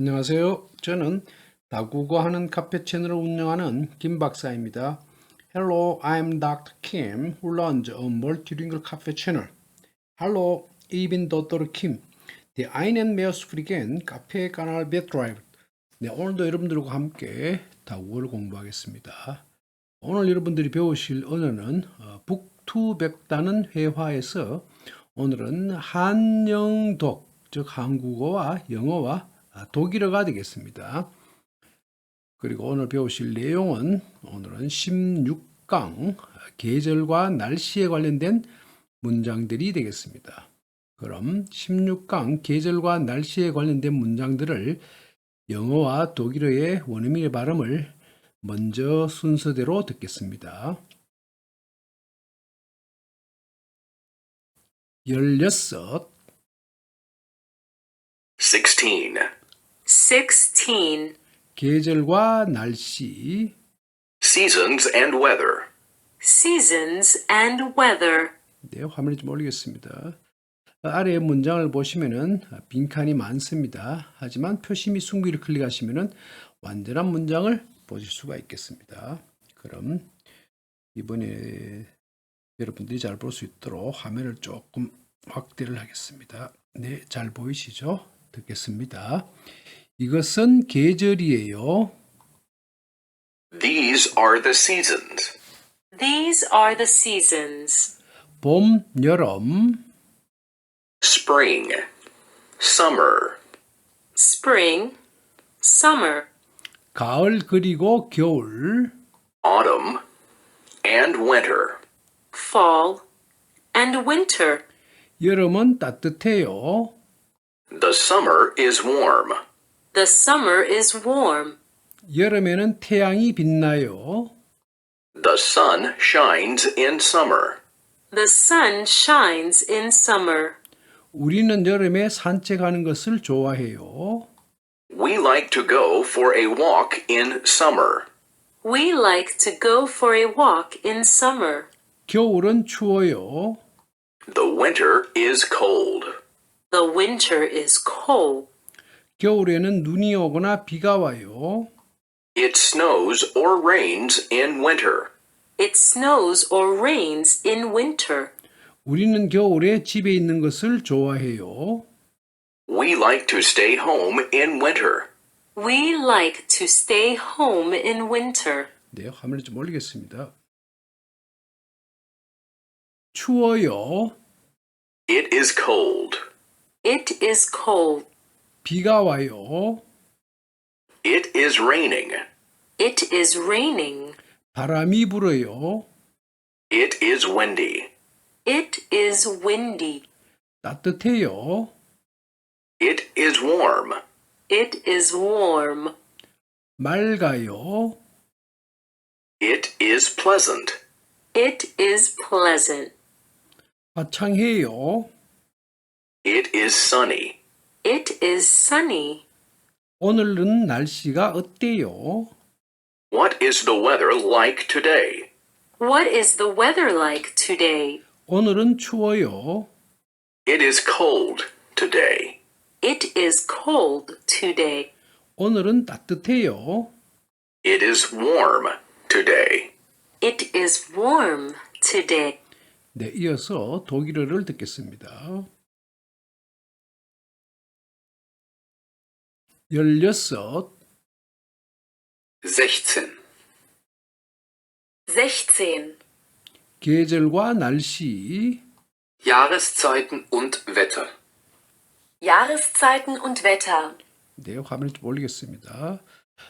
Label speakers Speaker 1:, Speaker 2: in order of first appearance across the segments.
Speaker 1: 안녕하세요. 저는 다국어 하는 카페 채널을 운영하는 김 박사입니다. Hello, I'm Dr. Kim, who runs a multilingual cafe channel. Hallo, ich bin Dr. Kim, der einen mehrspurigen 카페 канал Betreiber. 네, 오늘도 여러분들과 함께 다국어를 공부하겠습니다. 오늘 여러분들이 배우실 언어는 어, 북투백다는 회화에서 오늘은 한영독, 즉 한국어와 영어와 아, 독일어가 되겠습니다. 그리고 오늘 배우실 내용은 오늘은 16강 계절과 날씨에 관련된 문장들이 되겠습니다. 그럼 16강 계절과 날씨에 관련된 문장들을 영어와 독일어의 원어민의 발음을 먼저 순서대로 듣겠습니다. 16
Speaker 2: 16.
Speaker 3: Sixteen.
Speaker 1: 계절과 날씨
Speaker 2: Seasons and weather.
Speaker 3: Seasons and weather.
Speaker 1: 네, 화면에 좀 올리겠습니다. 아래 문장을 보시면은 빈칸이 많습니다. 하지만 표시 및 숨기를 클릭하시면은 완전한 문장을 보실 수가 있겠습니다. 그럼 이번에 여러분들이 잘 볼 수 있도록 화면을 조금 확대를 하겠습니다. 네, 잘 보이시죠? 듣겠습니다. 이것은 계절이에요.
Speaker 2: These are the seasons.
Speaker 3: These are the seasons.
Speaker 1: 봄, 여름,
Speaker 2: Spring. Summer.
Speaker 3: Spring, summer,
Speaker 1: 가을 그리고 겨울,
Speaker 2: Autumn. And winter.
Speaker 3: fall, and winter.
Speaker 1: 여름은 따뜻해요.
Speaker 2: The summer is warm.
Speaker 3: The summer is warm.
Speaker 1: 여름에는 태양이 빛나요.
Speaker 2: The sun shines in summer.
Speaker 3: The sun shines in summer.
Speaker 1: 우리는 여름에 산책하는 것을 좋아해요.
Speaker 2: We like to go for a walk in summer.
Speaker 3: We like to go for a walk in summer.
Speaker 1: 겨울은 추워요.
Speaker 2: The winter is cold.
Speaker 3: The winter is cold.
Speaker 1: 겨울에는 눈이 오거나 비가 와요.
Speaker 2: It snows or rains in winter.
Speaker 3: It snows or rains in winter.
Speaker 1: 우리는 겨울에 집에 있는 것을 좋아해요.
Speaker 2: We like to stay home in winter.
Speaker 3: We like to stay home in winter.
Speaker 1: 네, 화면을 좀 올리겠습니다. 추워요.
Speaker 2: It is cold.
Speaker 3: It is cold.
Speaker 1: 비가 와요.
Speaker 2: It is raining.
Speaker 3: It is raining.
Speaker 1: 바람이 불어요.
Speaker 2: It is windy.
Speaker 3: It is windy.
Speaker 1: 따뜻해요.
Speaker 2: It is warm.
Speaker 3: It is warm.
Speaker 1: 맑아요.
Speaker 2: It is pleasant.
Speaker 3: It is pleasant.
Speaker 1: 화창해요.
Speaker 2: It is sunny.
Speaker 3: It is sunny.
Speaker 1: 오늘은 날씨가 어때요?
Speaker 2: What is the weather like today?
Speaker 3: What is the weather like today?
Speaker 1: 오늘은 추워요.
Speaker 2: It is cold today.
Speaker 3: It is cold today.
Speaker 1: 오늘은 따뜻해요.
Speaker 2: It is warm today.
Speaker 3: It is warm today.
Speaker 1: 네, 이어서 독일어를 듣겠습니다. 16
Speaker 2: 16.
Speaker 3: 16.
Speaker 1: 계절과 날씨
Speaker 2: Jahreszeiten und Wetter.
Speaker 3: Jahreszeiten und Wetter.
Speaker 1: 네, 화면을 좀 올리겠습니다.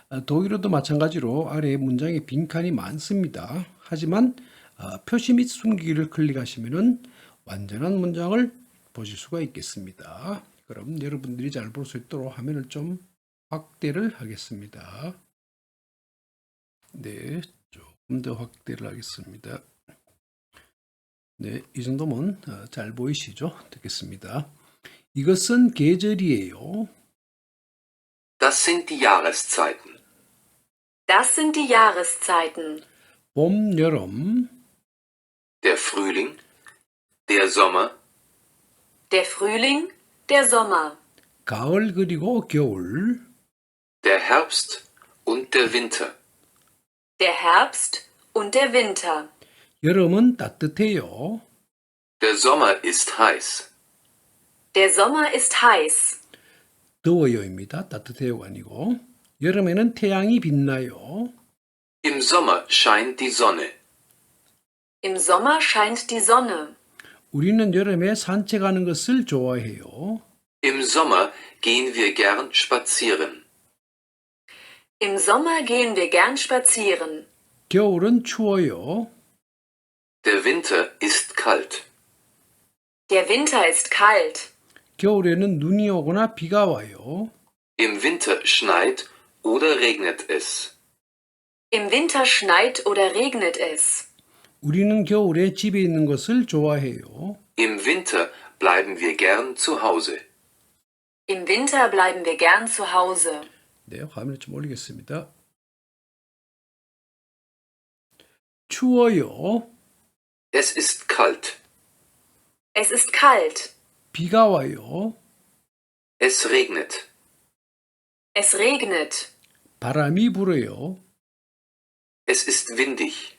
Speaker 1: 아, 독일어도 마찬가지로 아래 문장에 빈칸이 많습니다. 하지만 아, 표시 및 숨기기를 클릭하시면은 완전한 문장을 보실 수가 있겠습니다. 그럼 여러분들이 잘 볼 수 있도록 화면을 좀 확대를 하겠습니다. 네, 조금 더 확대를 하겠습니다. 네, 이 정도면 어, 잘 보이시죠? 듣겠습니다. 이것은 계절이에요.
Speaker 2: Das sind die Jahreszeiten.
Speaker 3: Das sind die Jahreszeiten.
Speaker 1: 봄, 여름,
Speaker 2: Der Frühling, der Sommer,
Speaker 3: Der Frühling, der Sommer.
Speaker 1: 가을 그리고 겨울,
Speaker 2: Der Herbst und der Winter.
Speaker 3: Der Herbst und der Winter.
Speaker 1: 여름은 따뜻해요.
Speaker 2: Der Sommer ist heiß.
Speaker 3: Der Sommer ist heiß.
Speaker 1: 더워요입니다. 따뜻해요가 아니고. 여름에는 태양이 빛나요.
Speaker 2: Im Sommer scheint die Sonne.
Speaker 3: Im Sommer scheint die Sonne.
Speaker 1: 우리는 여름에 산책하는 것을 좋아해요.
Speaker 2: Im Sommer gehen wir gern spazieren.
Speaker 3: Im Sommer gehen wir gern spazieren.
Speaker 1: 겨울은 추워요.
Speaker 2: Der Winter ist kalt.
Speaker 3: Der Winter ist kalt.
Speaker 1: 겨울에는 눈이 오거나 비가 와요.
Speaker 2: Im Winter schneit oder regnet es.
Speaker 3: Im Winter schneit oder regnet es.
Speaker 1: 우리는 겨울에 집에 있는 것을 좋아해요.
Speaker 2: Im Winter bleiben wir gern zu Hause.
Speaker 3: Im Winter bleiben wir gern zu Hause.
Speaker 1: 네, 화면을 좀 올리겠습니다. 추워요.
Speaker 2: Es ist kalt.
Speaker 3: Es ist kalt.
Speaker 1: 비가 와요.
Speaker 2: Es regnet.
Speaker 3: Es regnet.
Speaker 1: 바람이 불어요.
Speaker 2: Es ist windig.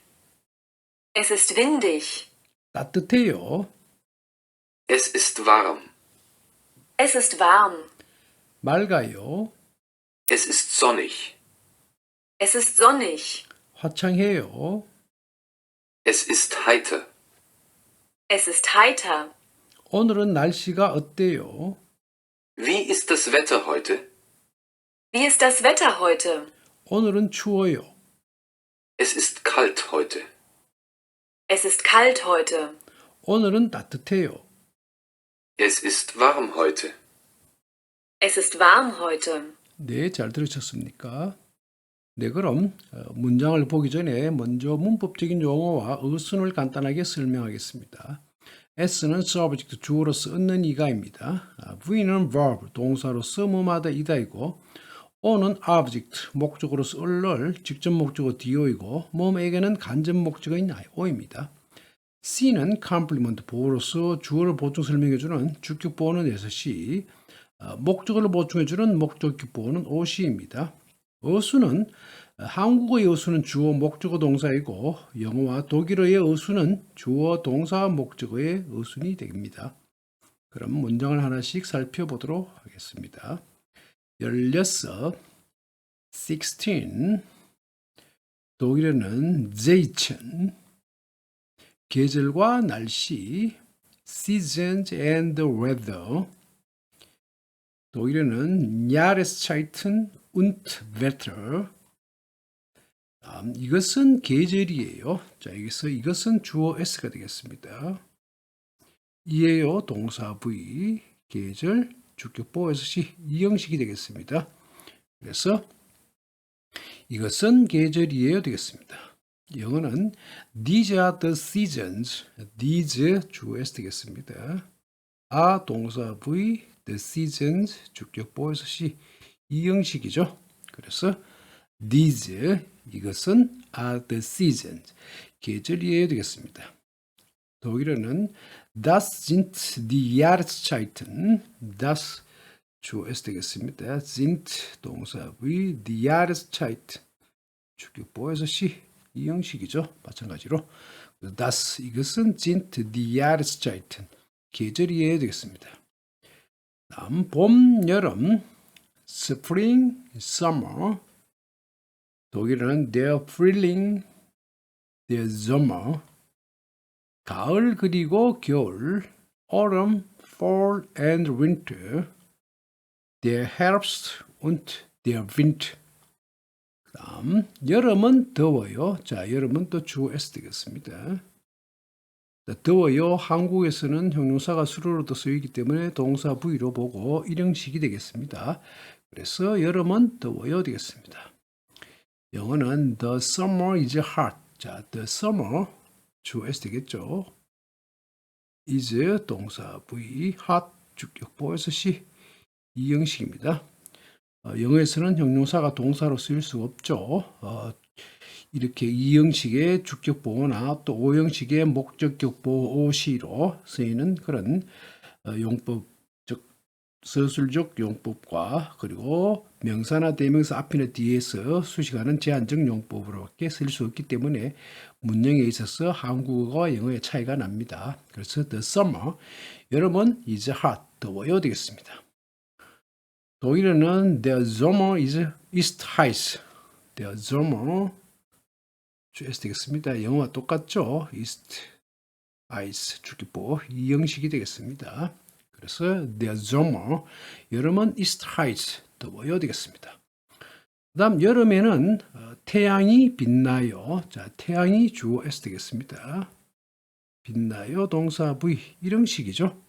Speaker 3: Es ist windig.
Speaker 1: 따뜻해요.
Speaker 2: Es ist warm.
Speaker 3: Es ist warm.
Speaker 1: 맑아요.
Speaker 2: Es ist sonnig.
Speaker 3: Es ist sonnig.
Speaker 1: 화창해요.
Speaker 2: Es ist heiter.
Speaker 3: Es ist heiter.
Speaker 1: 오늘은 날씨가 어때요?
Speaker 2: Wie ist das Wetter heute?
Speaker 3: Wie ist das Wetter heute?
Speaker 1: 오늘은 추워요.
Speaker 2: Es ist kalt heute.
Speaker 3: Es ist kalt heute.
Speaker 1: 오늘은 따뜻해요.
Speaker 2: Es ist warm heute.
Speaker 3: Es ist warm heute.
Speaker 1: 네, 잘 들으셨습니까? 네, 그럼 어, 문장을 보기 전에 먼저 문법적인 용어와 어순을 간단하게 설명하겠습니다. S는 subject 주어로서 얻는 이가입니다. 아, V는 verb 동사로서 뭐마다 이다이고 O는 object 목적으로서 을을 직접 목적어 do이고 몸에게는 간접 목적어인 o입니다. C는 complement 보호로서 주어를 보충 설명해주는 주격 보호는 6시 어, 목적어를 보충해주는 목적격 보호는 오시입니다. 어수는 어, 한국어의 어수는 주어 목적어 동사이고 영어와 독일어의 어수는 주어 동사 목적어의 어순이 됩니다. 그럼 문장을 하나씩 살펴보도록 하겠습니다. 16, 16, 독일어는 Zeichen, 계절과 날씨, seasons and the weather, 독일어는 Jahreszeiten und Wetter. 다음, 이것은 계절이에요. 자, 여기서 이것은 주어 S가 되겠습니다. 이에요 동사 V 계절 주격 보에서 시이 형식이 되겠습니다. 그래서 이것은 계절이에요 되겠습니다. 영어는 These are the seasons. These 주어 S 되겠습니다. 아 동사 V the seasons 주격 보에서 시 이 형식이죠. 그래서 these 이것은 are the seasons 계절이에요 되겠습니다. 독일어는 das sind die Jahreszeiten das 주 S 되겠습니다. sind 동사 V die Jahreszeit 주격 보에서 시 이 형식이죠. 마찬가지로 das 이것은 sind die Jahreszeiten 계절이에요 되겠습니다. 다음 봄, 여름, spring, summer. 독일어는 der Frühling, der Sommer. 가을 그리고 겨울, autumn, fall and winter. der Herbst und der Winter. 다음 여름은 더워요. 자, 여름은 또 주 S 되겠습니다. 자, 더워요. 한국에서는 형용사가 수로로도 쓰이기 때문에 동사 V로 보고 일형식이 되겠습니다. 그래서 여름은 더워요 되겠습니다. 영어는 the summer is hot. 자, the summer 주 S 되겠죠. is 동사 V hot 주격 보에서 시 이 형식입니다. 어, 영어에서는 형용사가 동사로 쓰일 수 없죠. 어, 이렇게 이 형식의 주격 보호나 또 오 형식의 목적격 보호 오시로 쓰이는 그런 어, 용법 즉 서술적 용법과 그리고 명사나 대명사 앞이나 뒤에서 수식하는 제한적 용법으로밖에 쓸 수 없기 때문에 문형에 있어서 한국어와 영어의 차이가 납니다. 그래서 the summer 여름은 is hot 더워요 되겠습니다. 독일어는 the summer is ist heiß the summer 주에서 되겠습니다. 영어와 똑같죠? ist heiß 주기보 이 형식이 되겠습니다. 그래서 der Sommer 여름은 ist heiß 더워요 되겠습니다. 그 다음 여름에는 어, 태양이 빛나요. 자, 태양이 주어 S 되겠습니다. 빛나요 동사 V 이형식이죠.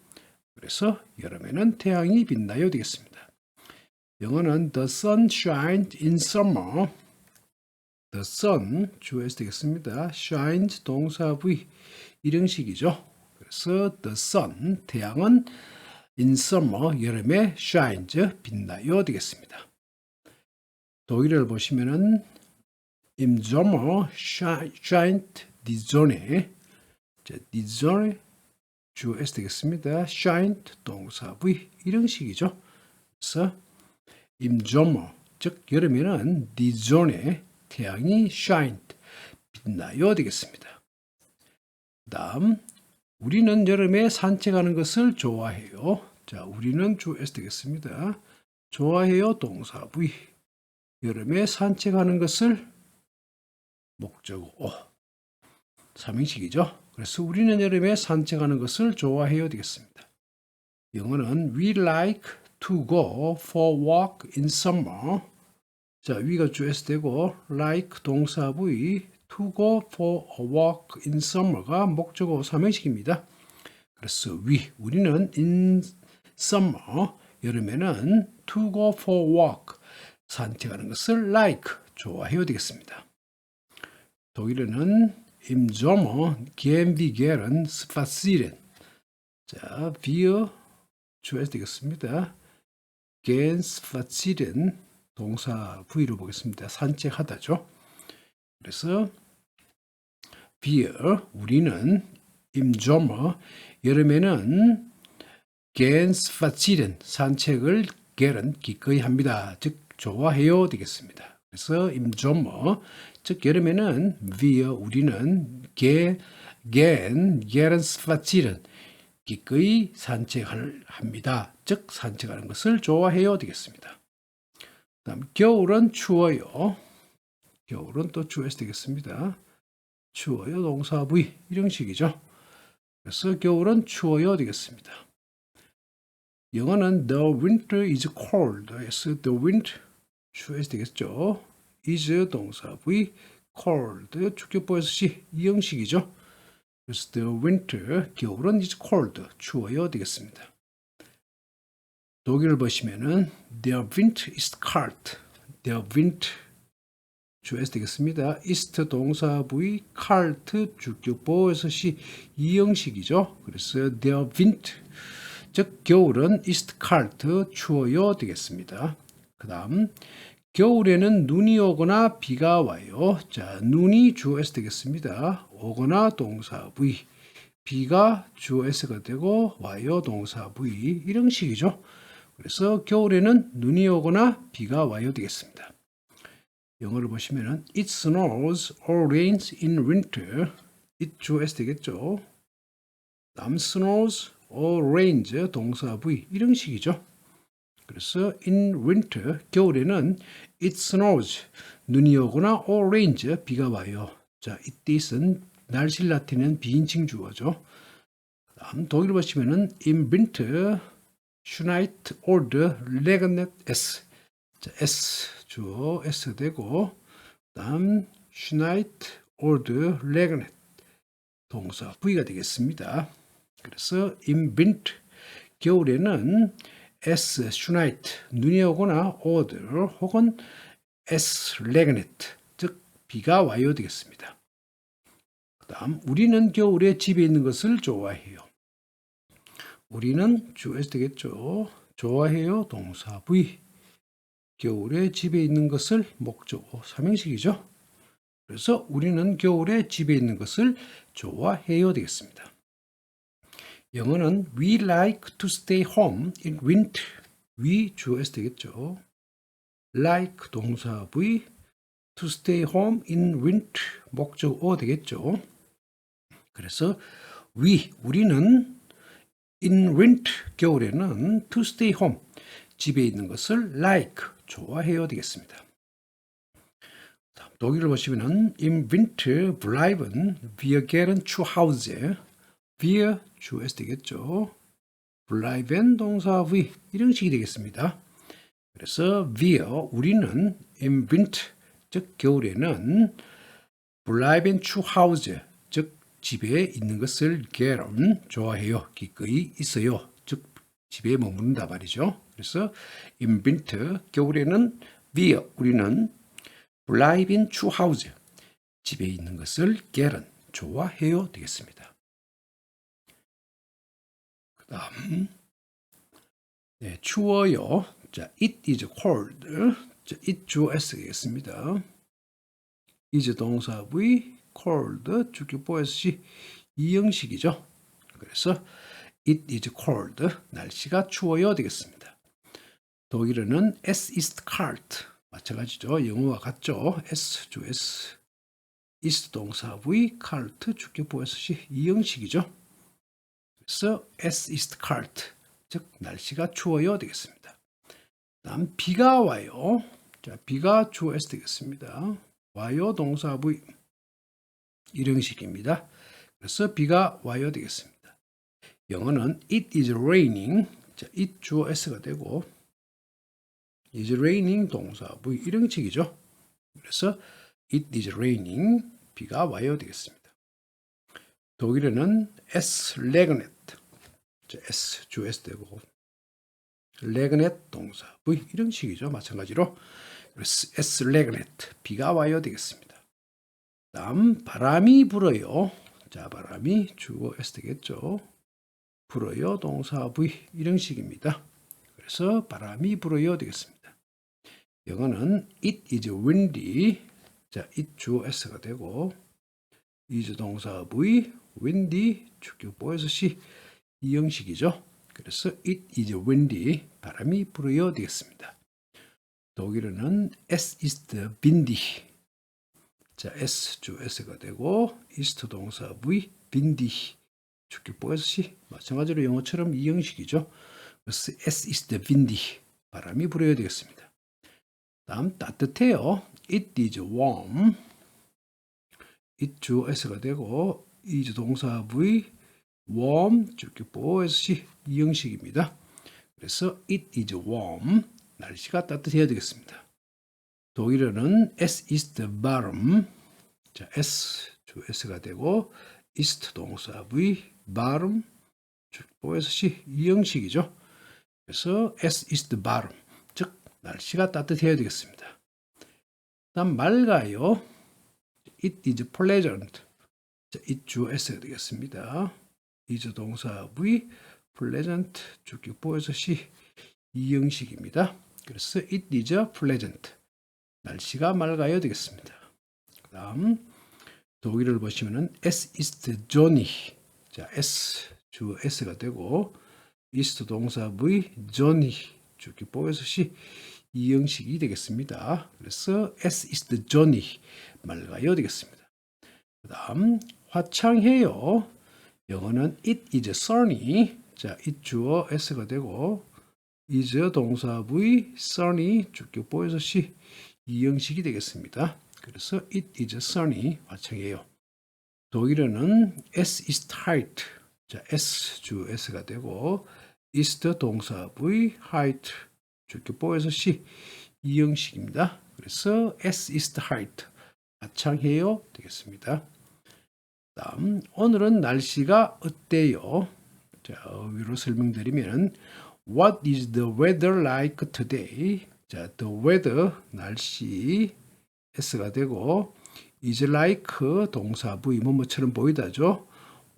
Speaker 1: 그래서 여름에는 태양이 빛나요 되겠습니다. 영어는 the sun shines in summer. The sun 주어 S 되겠습니다. shines 동사 V 이형식이죠. 그래서 the sun 태양은 in summer 여름에 shines 빛나요 되겠습니다. 독일어를 보시면은 im Sommer scheint die Sonne 자, die Sonne 주 S 되겠습니다. scheint 동사 V 이런 식이죠. 그래서 im Sommer 즉 여름에는 die Sonne 태양이 scheint 빛나요 되겠습니다. 다음 우리는 여름에 산책하는 것을 좋아해요. 자, 우리는 주 S 되겠습니다. 좋아해요 동사 V. 여름에 산책하는 것을 목적어 오. 삼행식이죠. 그래서 우리는 여름에 산책하는 것을 좋아해요 되겠습니다. 영어는 we like to go for walk in summer. 자, 위가 주 S 되고 like 동사 V to go for a walk in summer가 목적어 삼행식입니다. 그래서 we 우리는 in summer 여름에는 to go for walk 산책하는 것을 like 좋아해요 되겠습니다. 독일어는 im Sommer gehen wir gern spazieren. 자, wir 주어야 되겠습니다. gehen spazieren 동사 V로 보겠습니다. 산책하다죠. 그래서 wir 우리는 Sommer 여름에는 gehen spazieren 산책을 gern 기꺼이 합니다. 즉 좋아해요 되겠습니다. 그래서 Sommer 즉 여름에는 wir 우리는 ge, gehen spazieren 기꺼이 산책을 합니다. 즉 산책하는 것을 좋아해요 되겠습니다. 다음 겨울은 추워요. 겨울은 또 추워서 되겠습니다. 추워요 동사 V 이런 식이죠. 그래서 겨울은 추워요 되겠습니다. 영어는 the winter is cold. 그래서 the winter 추워서 되겠죠. is 동사 V cold 주격보에서 시 이 형식이죠. 그래서 the winter 겨울은 is cold 추워요 되겠습니다. 독일을 보시면은 their winter is cold. their winter 주에서 되겠습니다. ist 동사 V cold 주격보에서 시 이 형식이죠. 그래서 their winter 즉 겨울은 is cold 추워요 되겠습니다. 그다음 겨울에는 눈이 오거나 비가 와요. 자, 눈이 주어 되겠습니다. 오거나 동사 V. 비가 주어 S가 되고 와요 동사 V. 이런 식이죠. 그래서 겨울에는 눈이 오거나 비가 와요 되겠습니다. 영어를 보시면은 it snows or rains in winter. it 주어 S 되겠죠. 다음 snows or rains 동사 V 이런 식이죠. 그래서 in winter 겨울에는 it snows 눈이 오거나 or rains 비가 와요. 자, it은 날씨를 나타내는 비인칭 주어죠. 다음 독일 보시면은 in winter schneit oder regnet es. 자, s 주어 s 되고 다음 schneit oder regnet 동사 v가 되겠습니다. 그래서 winter 겨울에는 S 슈나이트 눈이 오거나 오들 혹은 S 레그네트 즉 비가 와요 되겠습니다. 그 다음 우리는 겨울에 집에 있는 것을 좋아해요. 우리는 주에서 되겠죠. 좋아해요 동사 V 겨울에 집에 있는 것을 목적어 삼형식이죠. 그래서 우리는 겨울에 집에 있는 것을 좋아해요 되겠습니다. 영어는 we like to stay home in winter. we 주어 S 되겠죠. like 동사 V to stay home in winter 목적 어 되겠죠. 그래서 we 우리는 in winter 겨울에는 to stay home 집에 있는 것을 like 좋아해요 되겠습니다. 독일을 보시면은 im Winter bleiben wir gern zu Hause. wir 주 S 되겠죠. bleiben 동사 V 이런 식이 되겠습니다. 그래서 wir 우리는 im Winter 즉 겨울에는 bleiben zu Hause 즉 집에 있는 것을 gern 좋아해요. 기꺼이 있어요. 즉 집에 머무른다 말이죠. 그래서 im Winter 겨울에는 wir 우리는 bleiben zu Hause 집에 있는 것을 gern 좋아해요 되겠습니다. 그 다음 네, 추워요. 자, it is cold. 자, it 주어 s 되겠습니다. is 동사 V, cold 주격 보였시 이 형식이죠. 그래서 it is cold. 날씨가 추워요 되겠습니다. 독일어는 s is cold. 마찬가지죠. 영어와 같죠. s 주 s is 동사 V, cold 주격 보였시 이 형식이죠. 그래서 s is cold. 즉 날씨가 추워요 되겠습니다. 다음 비가 와요. 자, 비가 주어 S 되겠습니다. 와요 동사 V 일형식입니다. 그래서 비가 와요 되겠습니다. 영어는 it is raining. 자, it 주어 S가 되고 is raining 동사 V 일형식이죠. 그래서 it is raining 비가 와요 되겠습니다. 독일어는 S regnet. 자, S 주 S 되고 레그넷 동사 V 이런 식이죠. 마찬가지로 S 레그넷 비가 와요 되겠습니다. 다음 바람이 불어요. 자 바람이 주어 S 되겠죠. 불어요 동사 V 이런 식입니다. 그래서 바람이 불어요 되겠습니다. 영어는 it is windy. 자 it 주어 S가 되고 is 동사 V windy 주격 보여서 시이 형식이죠. 그래서 it is windy 바람이 불어요 되겠습니다. 독일어는 es ist windy 자 s 주 s가 되고 ist 동사 v windy 주격 보여서 마찬가지로 영어처럼 이 형식이죠. 그래서 es ist windy 바람이 불어야 되겠습니다. 다음 따뜻해요. it is warm it 주 s가 되고 is 동사 v warm 주격 보여서 이 형식입니다. 그래서 it is warm 날씨가 따뜻해야 되겠습니다. 독일어는 s is the bottom 자 s 주 s가 되고 ist 동사 v bottom 주격 보여서 이 형식이죠. 그래서 s is the bottom 즉 날씨가 따뜻해야 되겠습니다. 다음 맑아요. it is pleasant 자, it 주 s가 되겠습니다. is 동사 v pleasant 주격 보여서 시이 형식입니다. 그래서 it is pleasant 날씨가 맑아야 되겠습니다. 그 다음 독일을 보시면은 s is Johnny 자 s 주 s가 되고 is 동사 v Johnny 주격 보여서 시 이 형식이 되겠습니다. 그래서 s is Johnny 맑아야 되겠습니다. 그 다음 화창해요. 영어는 it is sunny. 자, it 주어 s가 되고 is 동사 v sunny 주격 보여서 시 이 형식이 되겠습니다. 그래서 it is sunny 화창해요. 독일어는 s is tight. 자, s 주 s가 되고 is 동사 v height 주격 보여서 시이 형식입니다. 그래서 s is tight 화창해요 되겠습니다. 다음 오늘은 날씨가 어때요? 자, 위로 설명드리면 What is the weather like today? 자, the weather 날씨 s가 되고 is like 동사 V 뭐뭐처럼 보이다죠.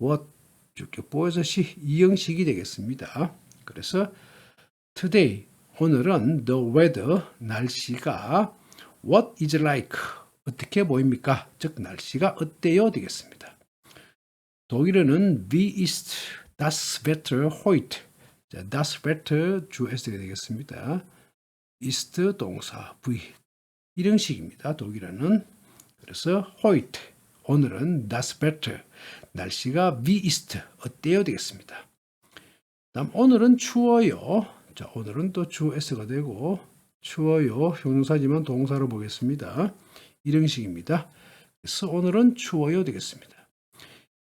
Speaker 1: What 주격 보여서 시 이 형식이 되겠습니다. 그래서 today 오늘은 the weather 날씨가 what is like 어떻게 보입니까? 즉 날씨가 어때요 되겠습니다. 독일어는 wie ist das Wetter heute? 자, das Wetter 주 S가 되겠습니다. Ist 동사 V 일형식입니다. 독일어는 그래서 heute 오늘은 das Wetter 날씨가 wie ist 어때요 되겠습니다. 다음 오늘은 추워요. 자 오늘은 또주 S가 되고 추워요 형용사지만 동사로 보겠습니다. 일형식입니다. 그래서 오늘은 추워요 되겠습니다.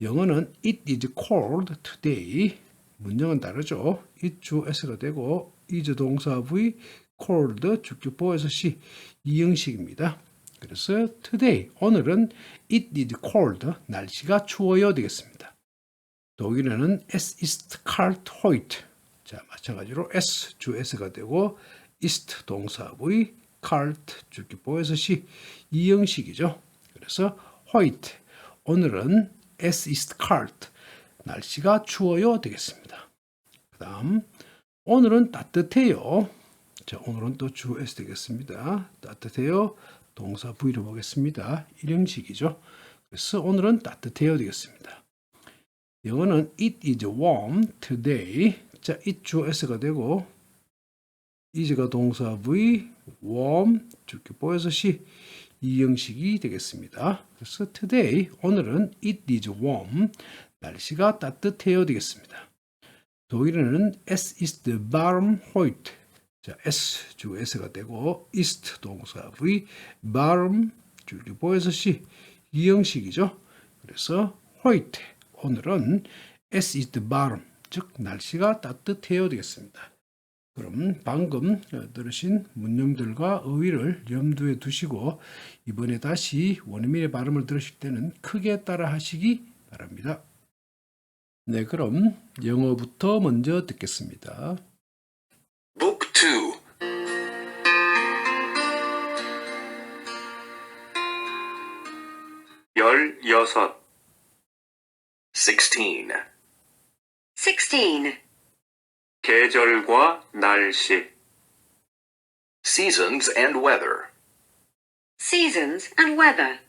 Speaker 1: 영어는 it is cold today. 문장은 다르죠. it 주 S가 되고 is 동사 V cold 주격보에서 C 이 형식입니다. 그래서 today 오늘은 it is cold 날씨가 추워요 되겠습니다. 독일어는 es ist kalt heute. 자 마찬가지로 s 주 S가 되고 ist 동사 V kalt 주격보에서 C 이 형식이죠. 그래서 heute 오늘은 es ist kalt 날씨가 추워요 되겠습니다. 그 다음 오늘은 따뜻해요. 자 오늘은 또 주 S 되겠습니다. 따뜻해요 동사 V로 보겠습니다. 일형식이죠. 그래서 오늘은 따뜻해요 되겠습니다. 영어는 it is warm today. 자 it 주 S가 되고 is가 동사 V warm 이렇게 보여서 시 이 형식이 되겠습니다. 그래서 today 오늘은 it is warm 날씨가 따뜻해요 되겠습니다. 독일어는 es ist warm heute 자 s 주 s가 되고 ist 동사 v warm 줄기 보여서 시이 형식이죠. 그래서 heute 오늘은 es ist warm 즉 날씨가 따뜻해요 되겠습니다. 그럼 방금 들으신 문형들과 어휘를 염두에 두시고 이번에 다시 원어민의 발음을 들으실 때는 크게 따라 하시기 바랍니다. 네, 그럼 영어부터 먼저 듣겠습니다.
Speaker 4: 여섯,
Speaker 2: 16.
Speaker 3: 16.
Speaker 4: 계절과 날씨,
Speaker 2: Seasons and weather.
Speaker 3: Seasons and weather.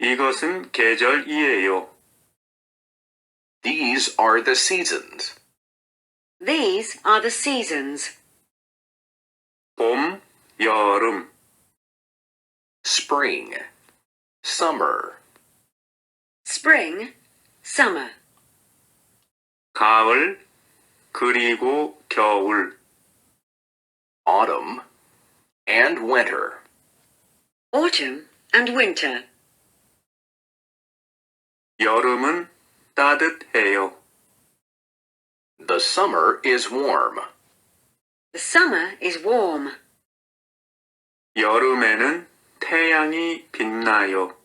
Speaker 4: 이것은 계절이에요.
Speaker 2: These are the seasons.
Speaker 3: These are the seasons.
Speaker 4: 봄, 여름,
Speaker 2: Spring. Summer.
Speaker 3: Spring, summer.
Speaker 4: 가을, 그리고 겨울,
Speaker 2: Autumn. And winter.
Speaker 3: Autumn and winter.
Speaker 4: 여름은 따뜻해요.
Speaker 2: The summer is warm.
Speaker 3: The summer is warm.
Speaker 4: 여름에는 태양이 빛나요.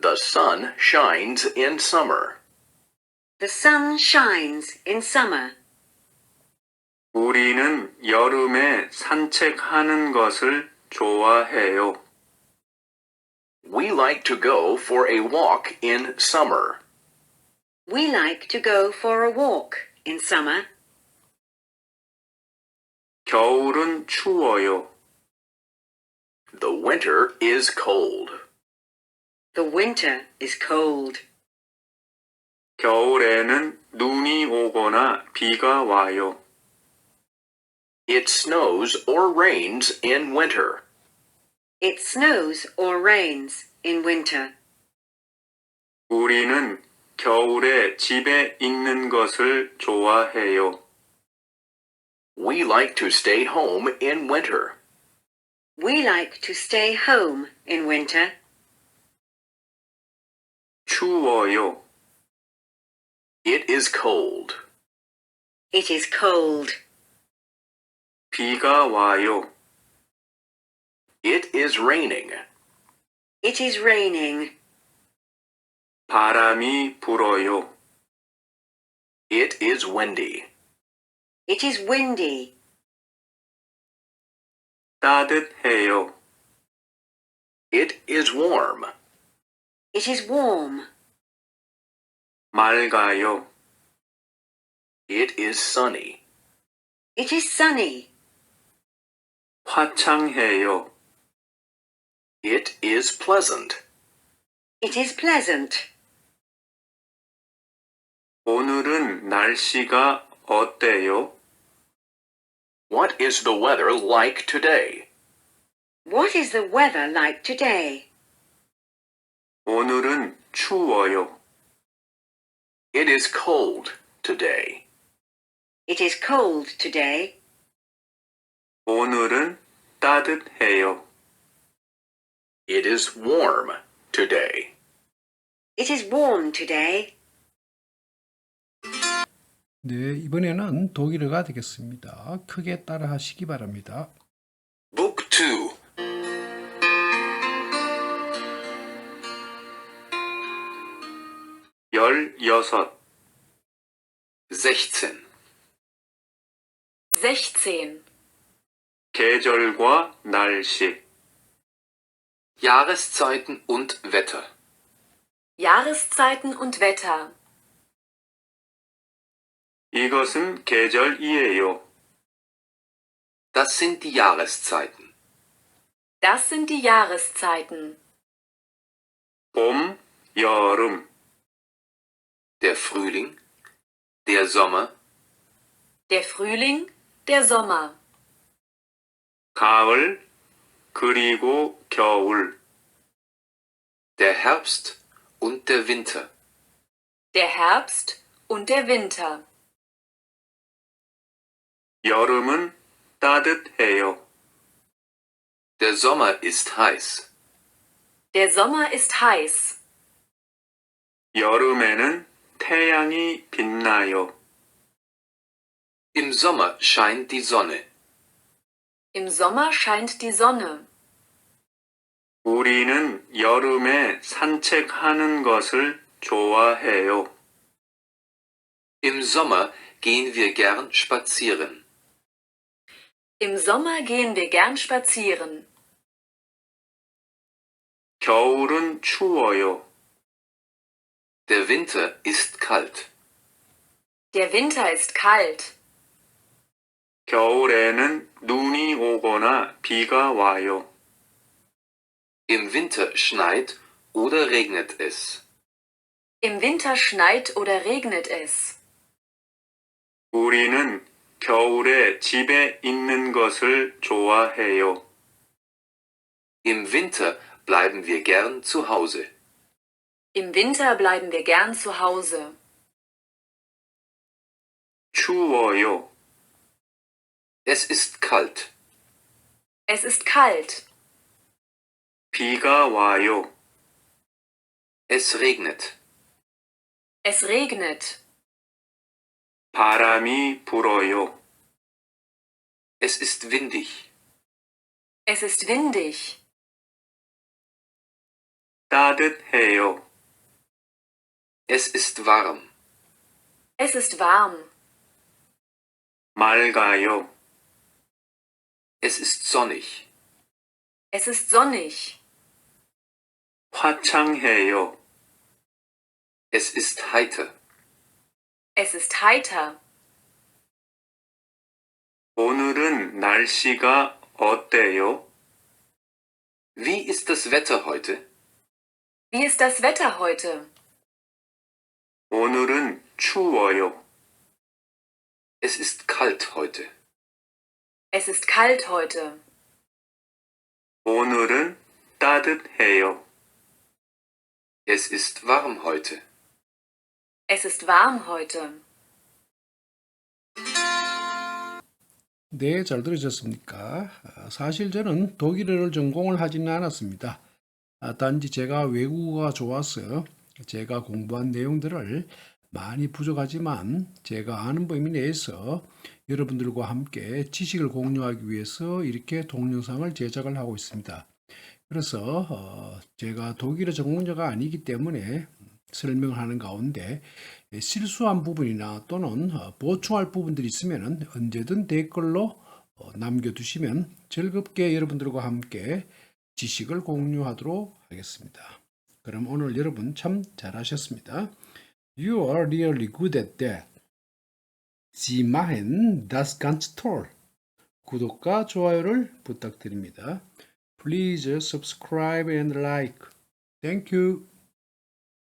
Speaker 2: The sun shines in summer.
Speaker 3: The sun shines in summer.
Speaker 4: 우리는 여름에 산책하는 것을 좋아해요.
Speaker 2: We like to go for a walk in summer.
Speaker 3: We like to go for a walk in summer.
Speaker 4: 겨울은 추워요.
Speaker 2: The winter is cold.
Speaker 3: The winter is cold.
Speaker 4: 겨울에는 눈이 오거나 비가 와요.
Speaker 2: It snows or rains in winter.
Speaker 3: It snows or rains in winter.
Speaker 4: 우리는 겨울에 집에 있는 것을 좋아해요.
Speaker 2: We like to stay home in winter.
Speaker 3: We like to stay home in winter.
Speaker 4: 추워요.
Speaker 2: It is cold.
Speaker 3: It is cold.
Speaker 4: 비가 와요.
Speaker 2: It is raining.
Speaker 3: It is raining.
Speaker 4: 바람이 불어요.
Speaker 2: It is windy.
Speaker 3: It is windy.
Speaker 4: 따뜻해요.
Speaker 2: It is warm.
Speaker 3: It is warm.
Speaker 4: 맑아요.
Speaker 2: It is sunny.
Speaker 3: It is sunny.
Speaker 4: 화창해요.
Speaker 2: It is pleasant.
Speaker 3: It is pleasant.
Speaker 4: 오늘은 날씨가 어때요?
Speaker 2: What is the weather like today?
Speaker 5: What is the weather like today?
Speaker 4: 오늘은 추워요.
Speaker 2: It is cold today.
Speaker 5: It is cold today.
Speaker 4: 오늘은 따뜻해요.
Speaker 2: It is warm today.
Speaker 5: It is warm today.
Speaker 1: 네, 이번에는 독일어가 되겠습니다. 크게 따라 하시기 바랍니다.
Speaker 2: Book 2.
Speaker 4: 열여섯,
Speaker 2: 16.
Speaker 3: 16.
Speaker 4: 계절과 날씨.
Speaker 2: Jahreszeiten und Wetter.
Speaker 3: Jahreszeiten und Wetter.
Speaker 4: 이것은 계절이에요.
Speaker 2: Das sind die Jahreszeiten.
Speaker 3: Das sind die Jahreszeiten.
Speaker 4: 봄, 여름,
Speaker 2: Der Frühling, der Sommer,
Speaker 3: Der Frühling, der Sommer.
Speaker 4: 가을, 그리고 겨울.
Speaker 2: der Herbst und der Winter.
Speaker 3: Der Herbst und der Winter.
Speaker 4: 여름은 따뜻해요.
Speaker 2: Der Sommer ist heiß.
Speaker 3: Der Sommer ist heiß.
Speaker 4: 여름에는 태양이 빛나요.
Speaker 2: Im Sommer scheint die Sonne.
Speaker 3: Im Sommer scheint die Sonne.
Speaker 4: 우리는 여름에 산책하는 것을 좋아해요.
Speaker 2: Im Sommer gehen wir gern spazieren.
Speaker 3: Im Sommer gehen wir gern spazieren.
Speaker 4: 겨울은 추워요.
Speaker 2: Der Winter ist kalt.
Speaker 3: Der Winter ist kalt.
Speaker 4: 겨울에는 눈이 오거나 비가 와요.
Speaker 2: Im Winter schneit oder regnet es.
Speaker 3: Im Winter schneit oder regnet es.
Speaker 4: 우리는 겨울에 집에 있는 것을 좋아해요.
Speaker 2: Im Winter bleiben wir gern zu Hause.
Speaker 3: Im Winter bleiben wir gern zu Hause.
Speaker 4: 추워요.
Speaker 2: Es ist kalt.
Speaker 3: Es ist kalt.
Speaker 4: 비가 와요.
Speaker 2: Es regnet.
Speaker 3: Es regnet.
Speaker 4: 바람이 불어요.
Speaker 2: Es ist windig.
Speaker 3: Es ist windig.
Speaker 4: 따뜻해요.
Speaker 2: Es ist warm.
Speaker 3: Es ist warm.
Speaker 4: 맑아요.
Speaker 2: Es ist sonnig.
Speaker 3: Es ist sonnig.
Speaker 4: 화창해요.
Speaker 2: Es ist heiter.
Speaker 3: Es ist heiter.
Speaker 4: 오늘은 날씨가 어때요?
Speaker 2: Wie ist das Wetter heute?
Speaker 3: Wie ist das Wetter heute?
Speaker 4: 오늘은 추워요.
Speaker 2: Es ist kalt heute.
Speaker 3: Es ist kalt heute.
Speaker 4: 오늘은 따뜻해요.
Speaker 2: Es ist warm heute.
Speaker 3: Es ist warm heute.
Speaker 1: 네, 잘 들으셨습니까? 아, 사실 저는 독일어를 전공을 하지는 않았습니다. 아, 단지 제가 외국어가 좋아서 제가 공부한 내용들을 많이 부족하지만 제가 아는 범위 내에서 여러분들과 함께 지식을 공유하기 위해서 이렇게 동영상을 제작을 하고 있습니다. 그래서 어, 제가 독일어 전공자가 아니기 때문에 설명을 하는 가운데 실수한 부분이나 또는 어, 보충할 부분들이 있으면 언제든 댓글로 어, 남겨두시면 즐겁게 여러분들과 함께 지식을 공유하도록 하겠습니다. 그럼 오늘 여러분 참 잘하셨습니다. You are really good at that. Sie machen das ganz toll. 구독과 좋아요를 부탁드립니다. Please subscribe and like. Thank you.